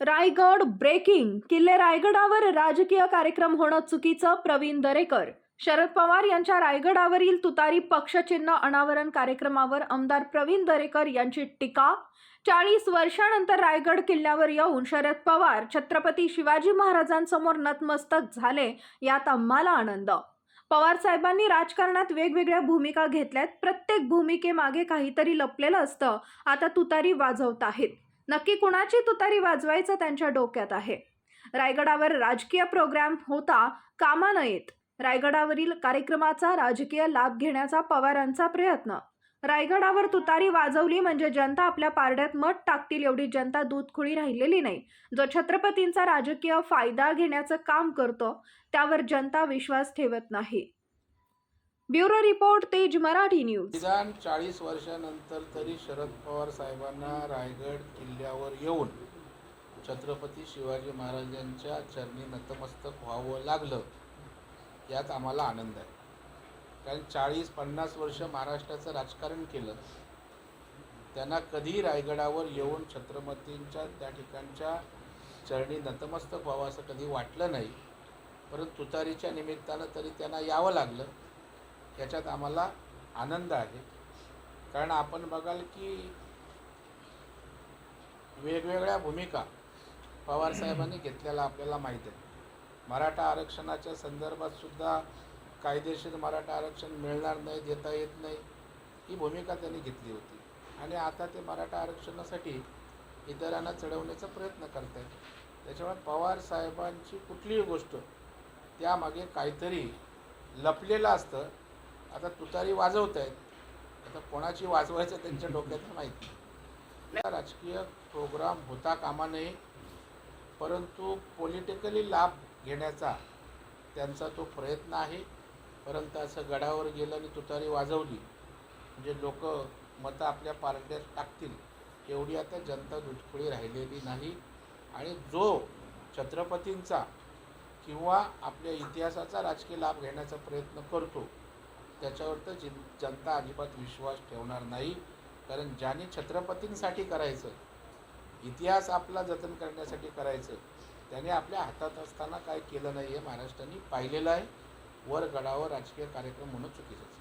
Raigad breaking. किल्ले रायगडावर राजकीय कार्यक्रम होणं चुकीचं प्रवीण दरेकर. शरद पवार यांच्या रायगडावरील तुतारी पक्षचिन्ह अनावरण कार्यक्रमावर आमदार प्रवीण दरेकर यांची टीका. चाळीस वर्षानंतर रायगड किल्ल्यावर येऊन शरद पवार छत्रपती शिवाजी महाराजांसमोर नतमस्तक झाले यात आम्हाला आनंद. पवार साहेबांनी राजकारणात वेगवेगळ्या भूमिका घेतल्यात. प्रत्येक भूमिकेमागे काहीतरी लपलेलं असतं. आता तुतारी वाजवत आहेत. नक्की कुणाची तुतारी वाजवायचं त्यांच्या डोक्यात आहे? रायगडावर राजकीय प्रोग्राम होता कामा नयेत. रायगडावरील कार्यक्रमाचा राजकीय लाभ घेण्याचा पवारांचा प्रयत्न. रायगडावर तुतारी वाजवली म्हणजे जनता आपल्या पारड्यात मत टाकतील एवढी जनता दूधखुळी राहिलेली नाही. जो छत्रपतींचा राजकीय फायदा घेण्याचं काम करतो त्यावर जनता विश्वास ठेवत नाही. ब्युरो रिपोर्ट तेज मराठी न्यूज. निदान चाळीस वर्षानंतर तरी शरद पवार साहेबांना रायगड किल्ल्यावर येऊन छत्रपती शिवाजी महाराजांच्या चरणी नतमस्तक व्हावं लागलं. यात आम्हाला आनंद आहे. कारण चाळीस पन्नास वर्ष महाराष्ट्राचं राजकारण केलं. त्यांना कधी रायगडावर येऊन छत्रपतींच्या त्या ठिकाणच्या चरणी नतमस्तक व्हावं असं कधी वाटलं नाही. परंतु तुतारीच्या निमित्तानं तरी त्यांना यावं लागलं. याच्यात आम्हाला आनंद आहे. कारण आपण बघाल की वेगवेगळ्या भूमिका पवारसाहेबांनी घेतलेला आपल्याला माहीत आहे मराठा आरक्षणाच्या संदर्भात सुद्धा कायदेशीर मराठा आरक्षण मिळणार नाही देता येत नाही ही भूमिका त्यांनी घेतली होती. आणि आता ते मराठा आरक्षणासाठी इतरांना चढवण्याचा प्रयत्न करत आहेत त्याच्यामुळे पवार साहेबांची कुठलीही गोष्ट त्यामागे काहीतरी लपलेलं असतं. आता तुतारी वाजवत आहेत. आता कोणाची वाजवायचं त्यांच्या डोक्यात माहीत नाही. राजकीय प्रोग्राम होता कामा नये परंतु पॉलिटिकली लाभ घेण्याचा त्यांचा तो प्रयत्न आहे. परंतु असं गडावर गेलं आणि तुतारी वाजवली म्हणजे लोक मतं आपल्या पार्ट्यात टाकतील. एवढी आता जनता दुधखुळी राहिलेली नाही. आणि जो छत्रपतींचा किंवा आपल्या इतिहासाचा राजकीय लाभ घेण्याचा प्रयत्न करतो त्याच्यावर तर जि जनता अजिबात विश्वास ठेवणार नाही. कारण ज्याने छत्रपतींसाठी करायचं इतिहास आपला जतन करण्यासाठी करायचं त्याने आपल्या हातात असताना काय केलं नाही हे महाराष्ट्राने पाहिलेलं आहे. वर गडावर राजकीय कार्यक्रम म्हणून चुकीचं